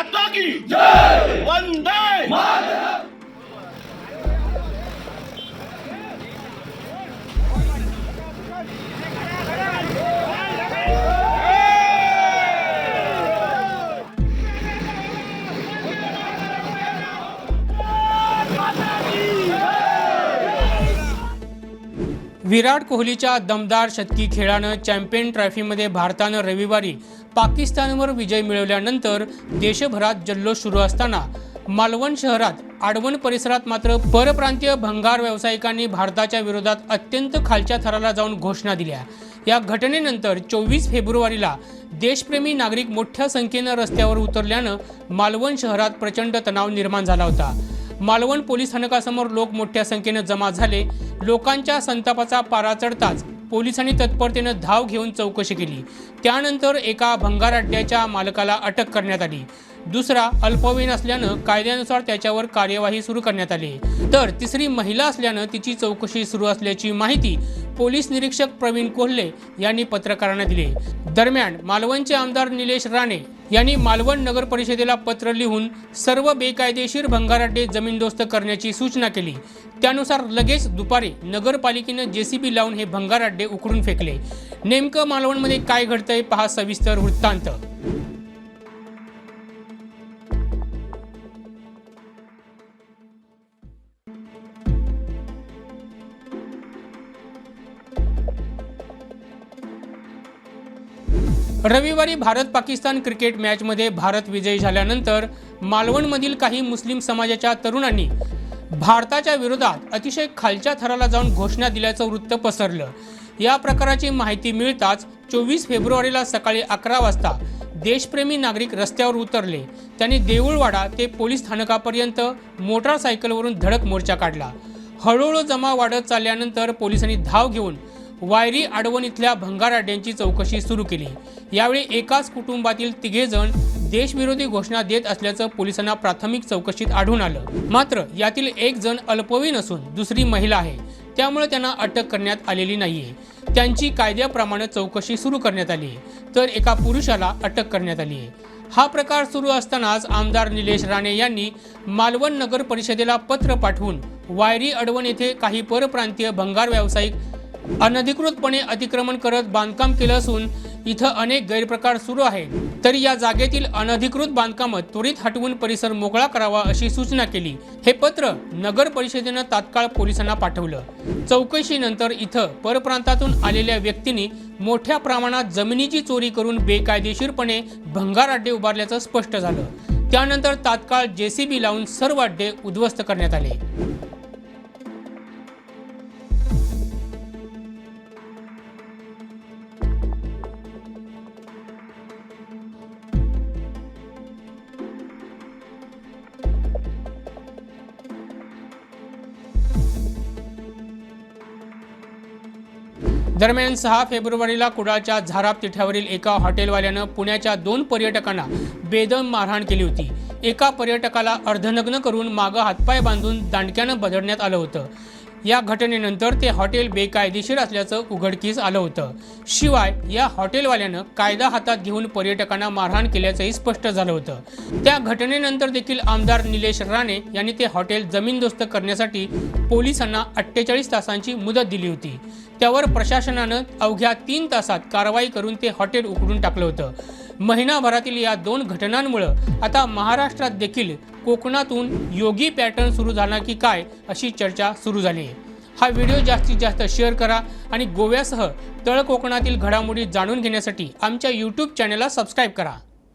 ಮಾತಾಗಿ ಜೈ ವಂದೇ विराट कोहलीच्या दमदार शतकी खेळानं चॅम्पियन ट्रॉफीमध्ये भारतानं रविवारी पाकिस्तानवर विजय मिळवल्यानंतर देशभरात जल्लोष सुरू असताना मालवण शहरात आडवण परिसरात मात्र परप्रांतीय भंगार व्यावसायिकांनी भारताच्या विरोधात अत्यंत खालच्या थराला जाऊन घोषणा दिल्या. या घटनेनंतर चोवीस फेब्रुवारीला देशप्रेमी नागरिक मोठ्या संख्येनं रस्त्यावर उतरल्यानं मालवण शहरात प्रचंड तणाव निर्माण झाला होता. मालवण पोलीस स्थानकासमोर लोक मोठ्या संख्येनं जमा झाले. लोकांच्या संतापाचा पारा चढताच पोलिसांनी तत्परतेनं धाव घेऊन चौकशी केली. त्यानंतर एका भंगार अड्ड्याच्या मालकाला अटक करण्यात आली. दुसरा अल्पवयीन असल्यानं कायद्यानुसार त्याच्यावर कार्यवाही सुरू करण्यात आली. तर तिसरी महिला असल्यानं तिची चौकशी सुरू असल्याची माहिती पोलीस निरीक्षक प्रवीण कोल्हे यांनी पत्रकारांना दिली. दरम्यान मालवणचे आमदार निलेश राणे यांनी मालवण नगर परिषदेला पत्र लिहून सर्व बेकायदेशीर भंगाराड्डे जमीनदोस्त करण्याची सूचना केली. त्यानुसार लगेच दुपारी नगरपालिकेनं जेसीबी लावून हे भंगाराड्डे उकडून फेकले. नेमकं मालवणमध्ये काय घडतंय पहा सविस्तर वृत्तांत. रविवारी भारत पाकिस्तान क्रिकेट मॅचमध्ये भारत विजयी झाल्यानंतर मालवणमधील काही मुस्लिम समाजाच्या तरुणांनी भारताच्या विरोधात अतिशय खालच्या थराला जाऊन घोषणा दिल्याचं वृत्त पसरलं. या प्रकाराची माहिती मिळताच चोवीस फेब्रुवारीला सकाळी अकरा वाजता देशप्रेमी नागरिक रस्त्यावर उतरले. त्यांनी देऊळवाडा ते पोलीस स्थानकापर्यंत मोटारसायकलवरून धडक मोर्चा काढला. हळूहळू जमा वाढत चालल्यानंतर पोलिसांनी धाव घेऊन वायरी आडवण इथल्या चौकशी सुरू केली. यावेळी एकाच कुटुंबातील तिघे जण देशविरोधी घोषणा देत असल्याचं पोलिसांना प्राथमिक चौकशीत आढळून आलं. मात्र यातील एक जण अल्पवयीन असून दुसरी महिला आहे. त्यामुळे त्यांना अटक करण्यात आलेली नाहीये. त्यांची कायद्याप्रमाणे चौकशी सुरू करण्यात आली आहे. तर एका पुरुषाला अटक करण्यात आली आहे. हा प्रकार सुरू असतानाच आमदार निलेश राणे यांनी मालवण नगर परिषदेला पत्र पाठवून वायरी अडवण येथे काही परप्रांतीय भंगार व्यावसायिक अनधिकृतपणे अतिक्रमण करत बांधकाम केलं असून इथं अनेक गैरप्रकार सुरू आहेत. तरी या जागेतील अनधिकृत बांधकामं त्वरित हटवून परिसर मोकळा करावा अशी सूचना केली. हे पत्र नगर परिषदेनं तात्काळ पोलिसांना पाठवलं. चौकशीनंतर इथं परप्रांतातून आलेल्या व्यक्तींनी मोठ्या प्रमाणात जमिनीची चोरी करून बेकायदेशीरपणे भंगार अड्डे उभारल्याचं स्पष्ट झालं. त्यानंतर तात्काळ जेसीबी लावून सर्व अड्डे उद्ध्वस्त करण्यात आले. दरम्यान सहा फेब्रुवारीला कुडाळच्या झाराप तिठ्यावरील एका हॉटेलवाल्यानं पुण्याच्या दोन पर्यटकांना बेदम मारहाण केली होती. एका पर्यटकाला अर्धनग्न करून मागं हातपाय बांधून दांडक्यानं बदडण्यात आलं होतं. या घटनेनंतर ते हॉटेल बेकायदेशीर असल्याचं उघडकीस आलं होतं. शिवाय या हॉटेलवाल्यानं कायदा हातात घेऊन पर्यटकांना मारहाण केल्याचंही स्पष्ट झालं होतं. त्या घटनेनंतर देखील आमदार निलेश राणे यांनी ते हॉटेल जमीनदोस्त करण्यासाठी पोलिसांना अठ्ठेचाळीस तासांची मुदत दिली होती. त्यावर प्रशासनानं अवघ्या तीन तासात कारवाई करून ते हॉटेल उघडून टाकलं होतं. महिनाभरातील या दोन घटनांमुळं आता महाराष्ट्रात देखील कोकणातून योगी पॅटर्न सुरू झाला की काय अशी चर्चा सुरू झाली. आहे हा व्हिडिओ जास्तीत जास्त शेअर करा आणि गोव्यासह तळ कोकणातील घडामोडी जाणून घेण्यासाठी आमच्या यूट्यूब चॅनलला सबस्क्राईब करा.